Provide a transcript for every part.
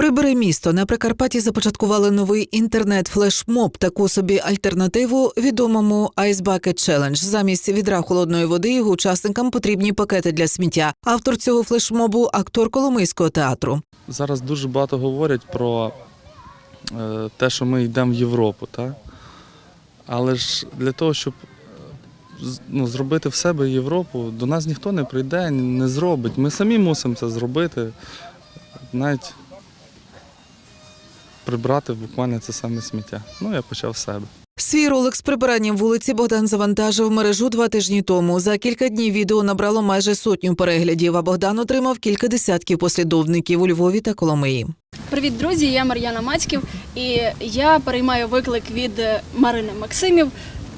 Прибери місто на Прикарпатті започаткували новий інтернет-флешмоб, таку собі альтернативу відомому Ice Bucket Challenge. Замість відра холодної води його учасникам потрібні пакети для сміття. Автор цього флешмобу актор Коломийського театру. Зараз дуже багато говорять про е, те, що ми йдемо в Європу, так? Але ж для того, щоб е, ну, зробити в себе Європу, до нас ніхто не прийде, не зробить. Ми самі мусимо це зробити. Навіть прибрати буквально це саме сміття. Ну, я почав з себе. Свій ролик з прибиранням вулиці Богдан завантажив мережу два тижні тому. За кілька днів відео набрало майже сотню переглядів. А Богдан отримав кілька десятків послідовників у Львові та Коломиї. Привіт, друзі! Я Мар'яна Мацьків, і я переймаю виклик від Марини Максимів.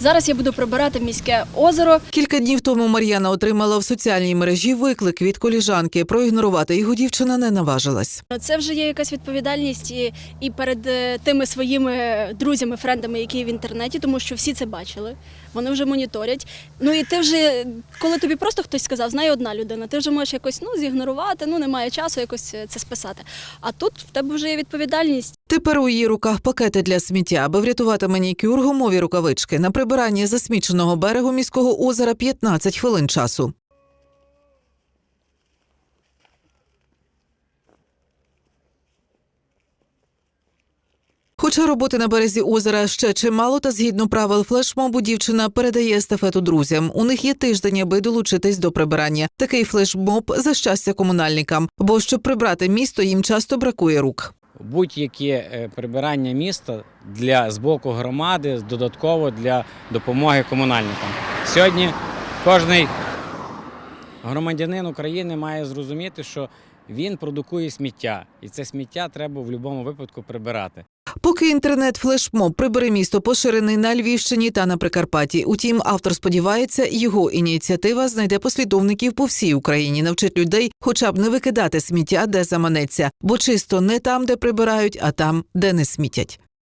Зараз я буду прибирати міське озеро. Кілька днів тому Мар'яна отримала в соціальній мережі виклик від коліжанки. Проігнорувати його дівчина не наважилась. Це вже є якась відповідальність і, і перед е, тими своїми друзями, френдами, які в інтернеті, тому що всі це бачили. Вони вже моніторять. Ну і ти вже, коли тобі просто хтось сказав, знає одна людина, ти вже можеш якось ну зігнорувати, ну немає часу якось е, це списати. А тут в тебе вже є відповідальність. Тепер у її руках пакети для сміття, аби врятувати манікюр, гумові рукавички. На прибирання засміченого берегу міського озера 15 хвилин часу. Хоча роботи на березі озера ще чимало, та згідно правил флешмобу, дівчина передає естафету друзям. У них є тиждень, аби долучитись до прибирання. Такий флешмоб за щастя комунальникам, бо щоб прибрати місто, їм часто бракує рук. Будь-яке прибирання міста для з боку громади додатково для допомоги комунальникам. Сьогодні кожний громадянин України має зрозуміти, що він продукує сміття, і це сміття треба в будь-якому випадку прибирати. Поки інтернет-флешмоб прибере місто поширений на Львівщині та на Прикарпатті. Утім, автор сподівається, його ініціатива знайде послідовників по всій Україні, навчить людей хоча б не викидати сміття, де заманеться, бо чисто не там, де прибирають, а там, де не смітять.